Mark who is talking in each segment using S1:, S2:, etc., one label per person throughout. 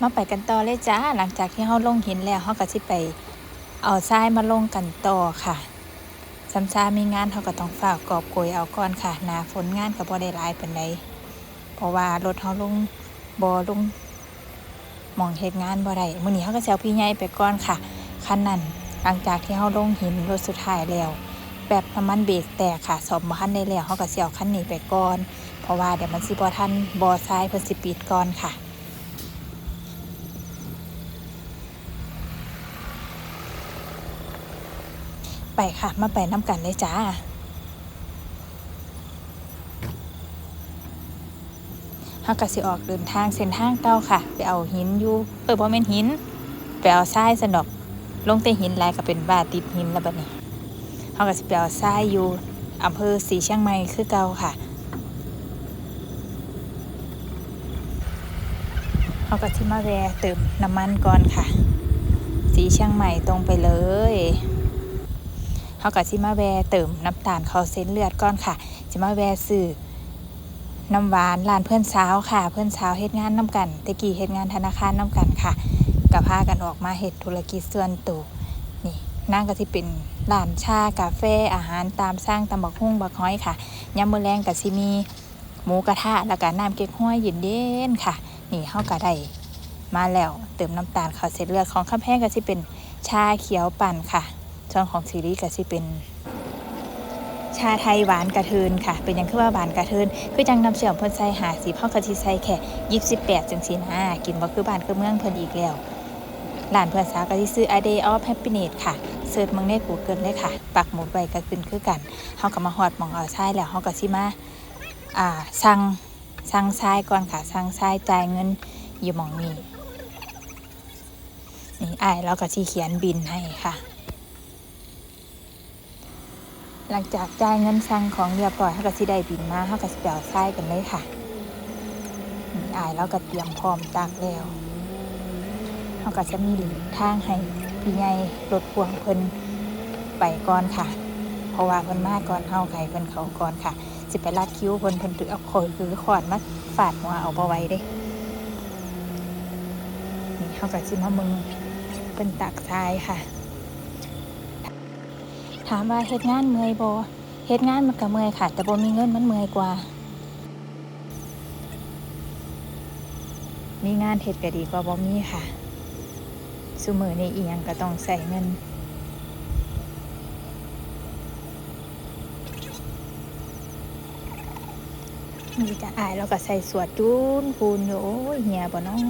S1: มาไปกันต่อเลยจ้า หลังจากที่เฮาลงหินแล้วเฮาก็สิไป เอาทรายมาลงกันต่อค่ะซ้ำซามีงานเฮาก็ต้องฝากกอบโกยเอาก่อนค่ะหนาฝนงานก็บ่ได้หลายปานใดเพราะว่ารถเฮาลงบ่ลงหมองเฮ็ดงานบ่ได้มื้อนี้เฮาก็สิเอาพี่ใหญ่ไปก่อนค่ะคันนั้นหลังจากที่เฮาลงหินรถสุดท้ายแล้วแบบน้ำมันเบรกแตกค่ะซ่อมบ่ทันได้แล้วเฮาก็สิเอาคันนี้ไปก่อน เพราะว่าเดี๋ยวมันสิบ่ทันบอทรายเพิ่นสิปิดก่อนค่ะ ไปค่ะ มาไปน้ำกันเลยจ้าเฮากะสิออกเดินทางเส้นทางเก่าค่ะ ไปเอาหินอยู่เออบ่แม่นหิน ไปเอาทรายสนดอก ลงแต่หินลายก็เป็นบ้าติดหินแล้วบัดนี้เฮากะสิไปเอาทรายอยู่อำเภอสีเชียงใหม่คือเก่าค่ะเฮากะสิมาแวะเติมน้ำมันก่อนค่ะ สีเชียงใหม่ตรงไปเลย เขาก็สิมาแวะเติมน้ำตาลเข้าเส้นเลือดก่อนค่ะสิมาแวะซื้อน้ำหวานร้านเพื่อนสาวค่ะ เพื่อนสาวเฮ็ดงานน้ำกันตะกี้เฮ็ดงานธนาคารน้ำกันค่ะก็พากันออกมาเฮ็ดธุรกิจส่วนตัวนี่นั่งก็สิเป็นร้านชากาแฟอาหารตามสร้างตำบักหุ่งบักฮ้อยค่ะยามมื้อแรงก็สิมีหมูกระทะแล้วก็น้ำเก๊กฮวยเย็นเย็นๆค่ะ นี่เฮาก็ได้มาแล้วเติมน้ำตาลเข้าเส้นเลือดของข้าแพงก็สิเป็นชาเขียวปั่นค่ะ ช่องของซีรีส์ก็สิเป็นชาไทยหวานกระเทินค่ะ เป็นยังคือว่าหวานกระเทินคือจังน้ำเชื่อมเพิ่นใส่หาสีเฮากะสิใส่แค่ยี่สิบแปดจังซี่นะกินบ่คือบ้านคือเมืองเพิ่นอีกแล้วร้านเพื่อนสาวก็สิซื้อ A Day of Happiness ค่ะเสิร์ชมึงใน Google เลยค่ะ ปักหมุดไว้ก็ขึ้นคือกันเฮาก็มาฮอดหมองเอาทรายแล้วเฮาก็สิมาอ่าสั่งสั่งทรายก่อนค่ะสั่งทรายจ่ายเงินอยู่หมองนี้นี่อ้ายเราก็สิเขียนบินให้ค่ะ หลังจากจ่ายเงินสั่งของเรียบร้อยเขาก็สิได้บินมาเขาก็สิไปเอาทรายกันเลยค่ะนี่อายแล้วก็เตรียมพร้อมตากแล้วเขาก็จะมีหลีกทางให้พี่ใหญ่รถพ่วงเพิ่นไปก่อนค่ะ เพราะว่าเพิ่นมาก่อนเฮาไก่เพิ่นเขาก่อนค่ะสิไปลาดคิ้วเพิ่นเพิ่นถือเอาคอยคือขอนมาฟาดหัวเอาบ่ไว้เด้นี่เขาก็สิมามึงเพิ่นตักทรายค่ะ ถามว่าเฮ็ดงานเมื่อยบ่เฮ็ดงานมันก็เมื่อยค่ะ แต่บ่มีเงินมันเมื่อยกว่า มีงานเฮ็ดก็ดีกว่าบ่มีค่ะซุมื้อนี้อีหยังก็ต้องใส่เงินนี่จะอายเราก็ใส่สวดจูนปูนอยู่โอ้ยเหียบ่น้อง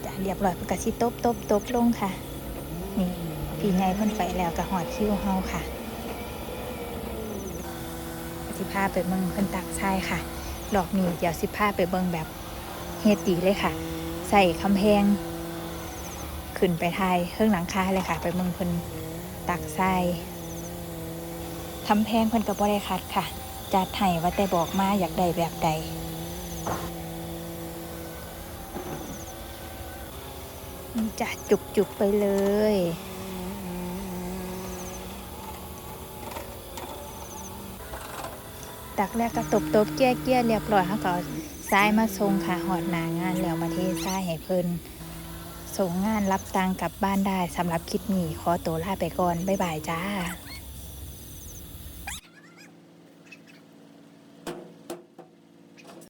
S1: จ้ะ เรียบร้อยพิ่นก็สิตบตบตบลงค่ะ นี่พี่ใหญ่เพิ่นไปแล้วก็หอดคิ้วเฮาค่ะสิพาไปเบิ่งเพิ่นตักทรายค่ะดอกนี้เดี๋ยวสิพาไปเบิ่งแบบเฮ็ดดีเลยค่ะ ใส่คำแพงขึ้นไปทายเครื่องหลังคาเลยค่ะ ไปเบิ่งเพิ่นตักทรายทำแพงเพิ่นก็บ่ได้คัดค่ะจัดให้ว่าแต่บอกมาอยากได้แบบใด นี่จะจุกๆไปเลยตักแรกก็ตบตบๆเกี้ยเกี้ยเรียบร้อยเขาก็เอาซ้ายมาส่งค่ะหอดหนางานแล้วมาเทซ้ายให้เพิ่นส่งงานรับตังกลับบ้านได้สำหรับคลิปนี้ขอตัวลาไปก่อน บ๊ายบายจ้า